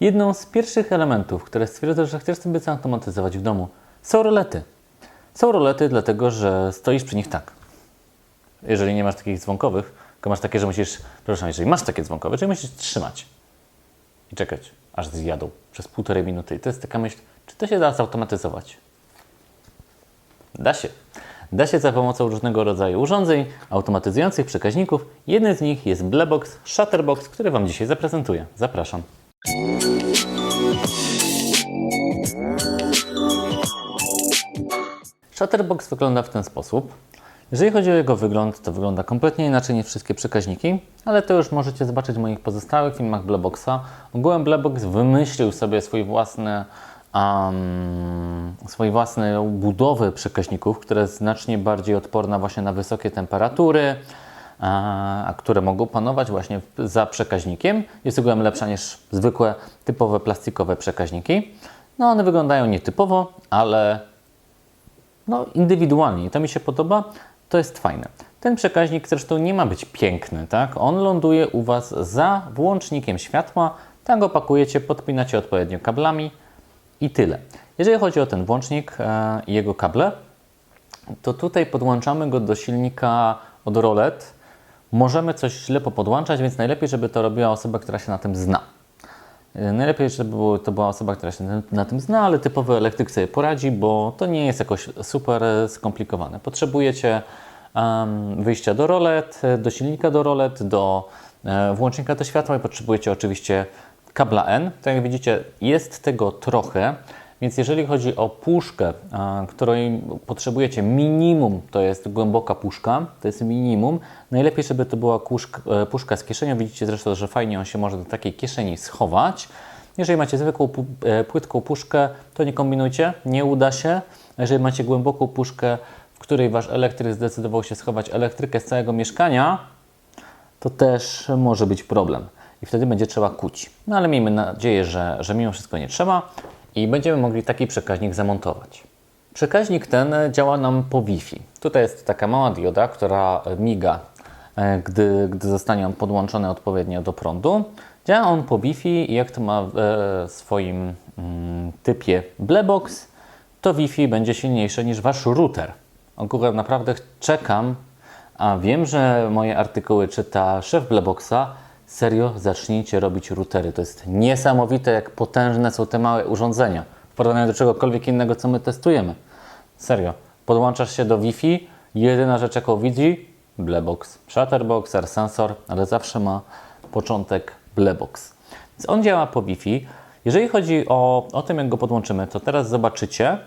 Jedną z pierwszych elementów, które stwierdzasz, że chcesz sobie zautomatyzować w domu, są rolety. Są rolety dlatego, że stoisz przy nich tak. Jeżeli nie masz takich dzwonkowych, tylko masz takie, że musisz, przepraszam, jeżeli masz takie dzwonkowe, czyli musisz trzymać i czekać, aż zjadą przez półtorej minuty. I to jest taka myśl, czy to się da zautomatyzować? Da się. Da się za pomocą różnego rodzaju urządzeń automatyzujących przekaźników. Jeden z nich jest Blebox Shutterbox, który Wam dzisiaj zaprezentuję. Zapraszam. Shutterbox wygląda w ten sposób. Jeżeli chodzi o jego wygląd, to wygląda kompletnie inaczej niż wszystkie przekaźniki, ale to już możecie zobaczyć w moich pozostałych filmach Bleboxa. Ogółem Blebox wymyślił sobie swój własny, um, swój własny budowy przekaźników, która jest znacznie bardziej odporna właśnie na wysokie temperatury, a, a które mogą panować właśnie za przekaźnikiem. Jest ogółem lepsza niż zwykłe, typowe plastikowe przekaźniki. No one wyglądają nietypowo, ale no, indywidualnie i to mi się podoba, to jest fajne. Ten przekaźnik zresztą nie ma być piękny, tak? On ląduje u Was za włącznikiem światła, tam go pakujecie, podpinacie odpowiednio kablami i tyle. Jeżeli chodzi o ten włącznik e, i jego kable, to tutaj podłączamy go do silnika od Rolet. Możemy coś źle popodłączać, więc najlepiej, żeby to robiła osoba, która się na tym zna. E, Najlepiej, żeby to była osoba, która się na- tym zna, ale typowy elektryk sobie poradzi, bo to nie jest jakoś super e, skomplikowane. Potrzebujecie em, wyjścia do rolet, e, do silnika do rolet, do e, włącznika do światła i potrzebujecie oczywiście kabla N. Tak jak widzicie, jest tego trochę, więc jeżeli chodzi o puszkę, e, której potrzebujecie minimum, to jest głęboka puszka, to jest minimum. Najlepiej, żeby to była puszka, e, puszka z kieszenią. Widzicie zresztą, że fajnie on się może do takiej kieszeni schować. Jeżeli macie zwykłą e, płytką puszkę, to nie kombinujcie, nie uda się. Jeżeli macie głęboką puszkę, w której wasz elektryk zdecydował się schować elektrykę z całego mieszkania, to też może być problem. I wtedy będzie trzeba kuć. No ale miejmy nadzieję, że, że mimo wszystko nie trzeba i będziemy mogli taki przekaźnik zamontować. Przekaźnik ten działa nam po Wi-Fi. Tutaj jest taka mała dioda, która miga, e, gdy, gdy zostanie on podłączony odpowiednio do prądu. Działa on po Wi-Fi i jak to ma w e, swoim mm, typie Blebox, to Wi-Fi będzie silniejsze niż wasz router. Ogółem naprawdę czekam, a wiem, że moje artykuły czyta szef Bleboxa. Serio, zacznijcie robić routery. To jest niesamowite, jak potężne są te małe urządzenia w porównaniu do czegokolwiek innego, co my testujemy. Serio, podłączasz się do Wi-Fi, jedyna rzecz, jaką widzi, Blebox. Shutterbox, Sensor, ale zawsze ma początek Blebox. Więc on działa po Wi-Fi. Jeżeli chodzi o, o tym, jak go podłączymy, to teraz zobaczycie,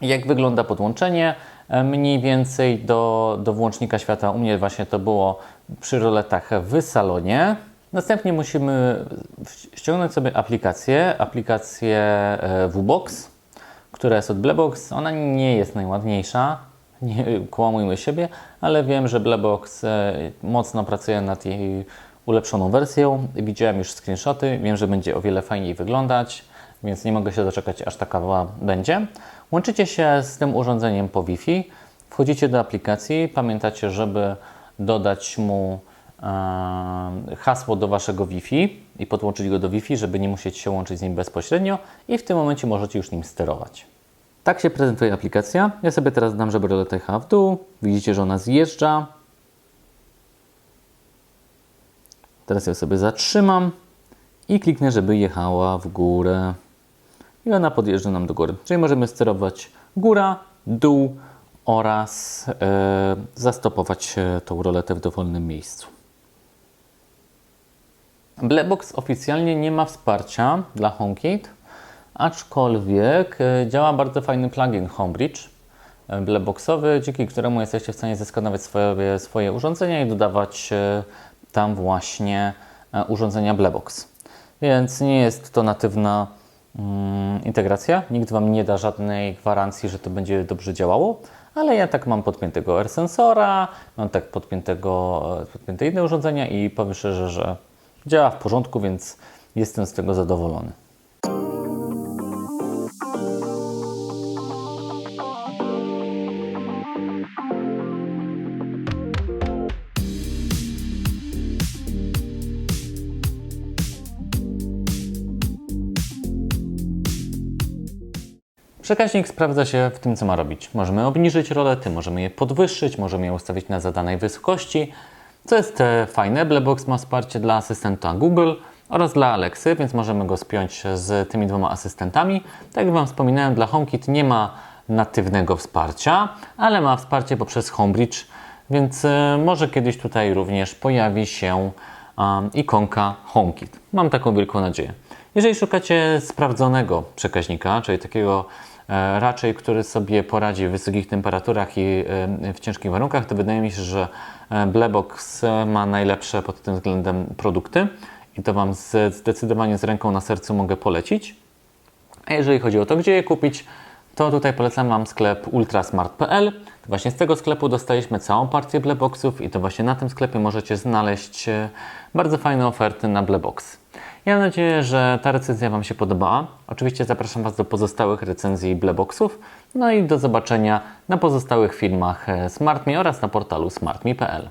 jak wygląda podłączenie mniej więcej do, do włącznika światła. U mnie właśnie to było przy roletach w salonie. Następnie musimy ściągnąć sobie aplikację, aplikację e, VBox, która jest od Blebox. Ona nie jest najładniejsza, nie kłamujmy siebie, ale wiem, że Blebox e, mocno pracuje nad jej ulepszoną wersją. Widziałem już screenshoty, wiem, że będzie o wiele fajniej wyglądać, więc nie mogę się doczekać, aż taka będzie. Łączycie się z tym urządzeniem po Wi-Fi, wchodzicie do aplikacji, pamiętacie, żeby dodać mu e, hasło do waszego Wi-Fi i podłączyć go do Wi-Fi, żeby nie musieć się łączyć z nim bezpośrednio i w tym momencie możecie już nim sterować. Tak się prezentuje aplikacja. Ja sobie teraz dam, roleta jechała w dół. Widzicie, że ona zjeżdża. Teraz ją sobie zatrzymam i kliknę, żeby jechała w górę. I ona podjeżdża nam do góry. Czyli możemy sterować góra, dół oraz e, zastopować e, tą roletę w dowolnym miejscu. Blebox oficjalnie nie ma wsparcia dla HomeKit, aczkolwiek e, działa bardzo fajny plugin Homebridge Bleboxowy, dzięki któremu jesteście w stanie zeskanować swoje, swoje urządzenia i dodawać tam właśnie urządzenia Blebox. Więc nie jest to natywna integracja. Nikt Wam nie da żadnej gwarancji, że to będzie dobrze działało, ale ja tak mam podpiętego Air Sensora, mam tak podpiętego, e, podpięte inne urządzenia i powiem szczerze, że działa w porządku, więc jestem z tego zadowolony. Przekaźnik sprawdza się w tym, co ma robić. Możemy obniżyć rolety, możemy je podwyższyć, możemy je ustawić na zadanej wysokości. Co jest e, fajne, Blackbox ma wsparcie dla asystenta Google oraz dla Alexy, więc możemy go spiąć z tymi dwoma asystentami. Tak jak Wam wspominałem, dla HomeKit nie ma natywnego wsparcia, ale ma wsparcie poprzez Homebridge, więc e, może kiedyś tutaj również pojawi się um, ikonka HomeKit. Mam taką wielką nadzieję. Jeżeli szukacie sprawdzonego przekaźnika, czyli takiego raczej, który sobie poradzi w wysokich temperaturach i e, w ciężkich warunkach, to wydaje mi się, że e, Blackbox ma najlepsze pod tym względem produkty i to Wam zdecydowanie z ręką na sercu mogę polecić. A jeżeli chodzi o to, gdzie je kupić, to tutaj polecam Wam sklep ultrasmart.pl. Właśnie z tego sklepu dostaliśmy całą partię Blackboxów i to właśnie na tym sklepie możecie znaleźć e, bardzo fajne oferty na Blackbox. Ja mam nadzieję, że ta recenzja Wam się podobała. Oczywiście zapraszam Was do pozostałych recenzji Blackboxów. No i do zobaczenia na pozostałych filmach e, SmartMe oraz na portalu smartme.pl.